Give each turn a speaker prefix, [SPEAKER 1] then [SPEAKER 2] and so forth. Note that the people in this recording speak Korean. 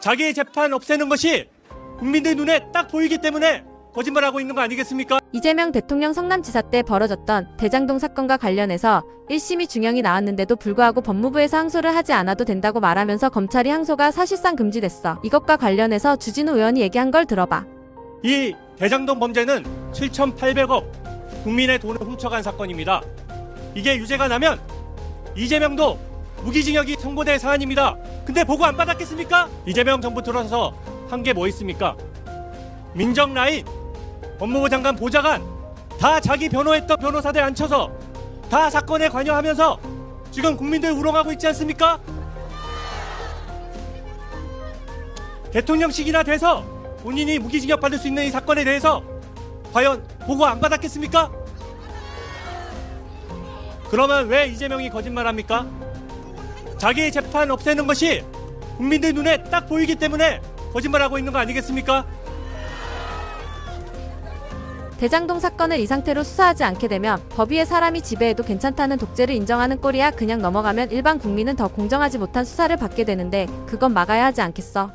[SPEAKER 1] 자기의 재판 없애는 것이 국민들 눈에 딱 보이기 때문에 거짓말하고 있는 거 아니겠습니까?
[SPEAKER 2] 이재명 대통령 성남지사 때 벌어졌던 대장동 사건과 관련해서 1심이 중형이 나왔는데도 불구하고 법무부에서 항소를 하지 않아도 된다고 말하면서 검찰이 항소가 사실상 금지됐어. 이것과 관련해서 주진우 의원이 얘기한 걸 들어봐.
[SPEAKER 1] 이 대장동 범죄는 7,800억 국민의 돈을 훔쳐간 사건입니다. 이게 유죄가 나면 이재명도 무기징역이 선고될 사안입니다. 근데 보고 안 받았겠습니까? 이재명 정부 들어서 한 게 뭐 있습니까? 민정 라인, 법무부 장관 보좌관 다 자기 변호했던 변호사들 앉혀서 다 사건에 관여하면서 지금 국민들 우롱하고 있지 않습니까? 대통령직이나 돼서 본인이 무기징역 받을 수 있는 이 사건에 대해서 과연 보고 안 받았겠습니까? 그러면 왜 이재명이 거짓말합니까? 자기 재판 없애는 것이 국민들 눈에 딱 보이기 때문에 거짓말하고 있는 거 아니겠습니까?
[SPEAKER 2] 대장동 사건을 이 상태로 수사하지 않게 되면 법 위에 사람이 지배해도 괜찮다는 독재를 인정하는 꼴이야 그냥 넘어가면 일반 국민은 더 공정하지 못한 수사를 받게 되는데 그건 막아야 하지 않겠어.